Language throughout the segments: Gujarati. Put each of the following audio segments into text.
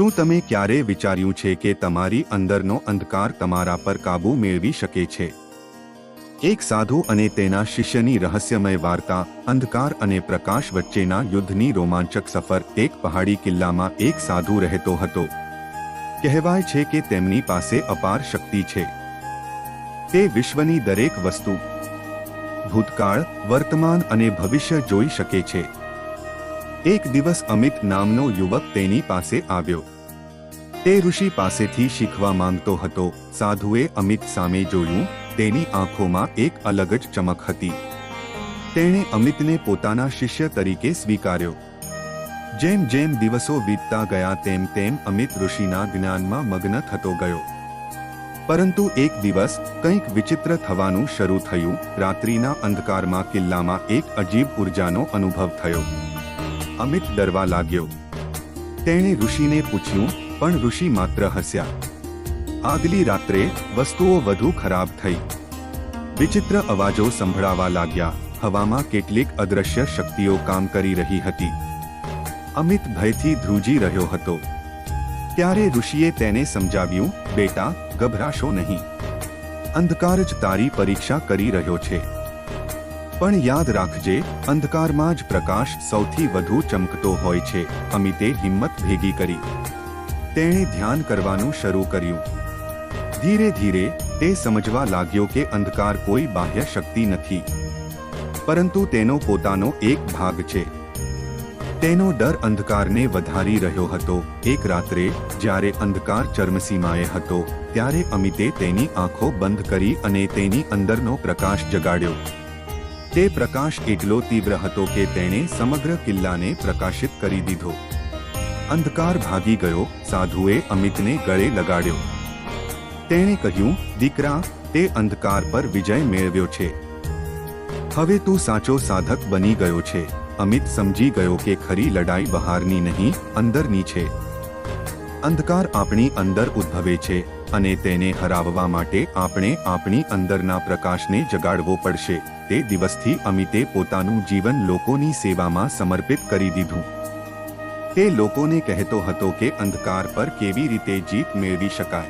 શું તમે ક્યારે વિચાર્યું છે કે તમારી અંદરનો અંધકાર તમારા પર કાબૂ મેળવી શકે છે? એક સાધુ અને તેના શિષ્યની રહસ્યમય વાર્તા, અંધકાર અને પ્રકાશ વચ્ચેના યુદ્ધની રોમાંચક સફર, એક પહાડી કિલ્લામાં એક સાધુ રહેતો હતો. કહેવાય છે કે તેમની પાસે અપાર શક્તિ છે. તે વિશ્વની દરેક વસ્તુ, ભૂતકાળ, વર્તમાન અને ભવિષ્ય જોઈ શકે છે. એક દિવસ અમિત નામનો યુવક તેની પાસે આવ્યો. તે ઋષિ પાસેથી શીખવા માંગતો હતો, સાધુએ અમિત સામે જોયું, તેની આંખોમાં એક અલગ જ ચમક હતી. તેણે અમિતને પોતાના શિષ્ય તરીકે સ્વીકાર્યો. જેમ જેમ દિવસો વીતતા ગયા, તેમ તેમ અમિત ઋષિના જ્ઞાનમાં મગ્ન થતો ગયો. પરંતુ એક દિવસ કંઈક વિચિત્ર થવાનું શરૂ થયું. રાત્રિના અંધકારમાં કિલ્લામાં એક અજીબ ઉર્જાનો અનુભવ થયો. અમિત ડરવા લાગ્યો. તેણે ઋષિને પૂછ્યું, પણ ઋષિ માત્ર હસ્યા. આગલી રાત્રે વસ્તુઓ વધુ ખરાબ થઈ. વિચિત્ર અવાજો સંભળાવા લાગ્યા. હવામાં કેટલીક અદ્રશ્ય શક્તિઓ કામ કરી રહી હતી. અમિત ભયથી ધ્રુજી રહ્યો હતો. ત્યારે ઋષિએ તેને સમજાવ્યું, બેટા, ગભરાશો નહીં. અંધકાર જ તારી પરીક્ષા કરી રહ્યો છે. પણ યાદ રાખજે, અંધકારમાં જ પ્રકાશ સૌથી વધુ ચમકતો હોય છે. અમિતે હિંમત ભેગી કરી. તેણે ધ્યાન કરવાનું શરૂ કર્યું. ધીરે ધીરે તે સમજવા લાગ્યો કે અંધકાર કોઈ બાહ્ય શક્તિ નથી. પરંતુ તેનો પોતાનો એક ભાગ છે. તેનો ડર અંધકારને વધારી રહ્યો હતો. એક રાત્રે, જ્યારે અંધકાર ચર્મસીમાએ હતો, ત્યારે અમિતે તેની આંખો બંધ કરી અને તેની અંદરનો પ્રકાશ જગાડ્યો. તે પ્રકાશ એટલો તીવ્ર હતો કે તેણે સમગ્ર કિલ્લાને પ્રકાશિત કરી દીધો. અંધકાર ભાગી ગયો, સાધુએ અમિતને ગળે લગાડ્યો. તેણે કહ્યું, દીકરા, તે અંધકાર પર વિજય મેળવ્યો છે. હવે તું સાચો સાધક બની ગયો છે. અમિત સમજી ગયો કે ખરી લડાઈ બહારની નહીં, અંદરની છે. અંધકાર આપણી અંદર ઉદ્ભવે છે. અને તેને હરાવવા માટે આપણે આપણી અંદરના પ્રકાશને જગાડવો પડશે. તે દિવસથી અમિતે પોતાનું જીવન લોકોની સેવામાં સમર્પિત કરી દીધું. તે લોકોને કહેતો હતો કે અંધકાર પર કેવી રીતે જીત મેળવી શકાય.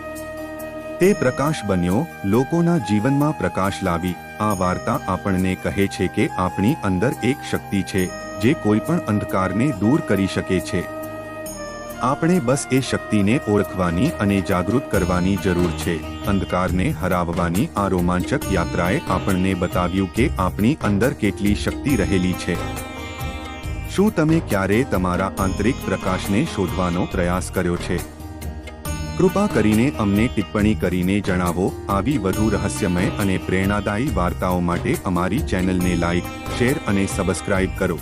તે પ્રકાશ બન્યો, લોકોના જીવનમાં પ્રકાશ લાવી. આ વાર્તા આપણને કહે છે કે આપણી અંદર એક શક્તિ છે, જે કોઈ પણ અંધકારને દૂર કરી શકે છે. આપણે બસ એ શક્તિને ઓળખવાની અને જાગૃત કરવાની જરૂર છે. અંધકારને હરાવવાની આ રોમાંચક યાત્રાએ આપણને બતાવ્યું કે આપણી અંદર કેટલી શક્તિ રહેલી છે. શું તમે ક્યારે તમારા આંતરિક પ્રકાશને શોધવાનો પ્રયાસ કર્યો છે? કૃપા કરીને અમને ટિપ્પણી કરીને જણાવો. આવી વધુ રહસ્યમય અને પ્રેરણાદાયી વાર્તાઓ માટે અમારી ચેનલને લાઇક શેર અને સબસ્ક્રાઇબ કરો.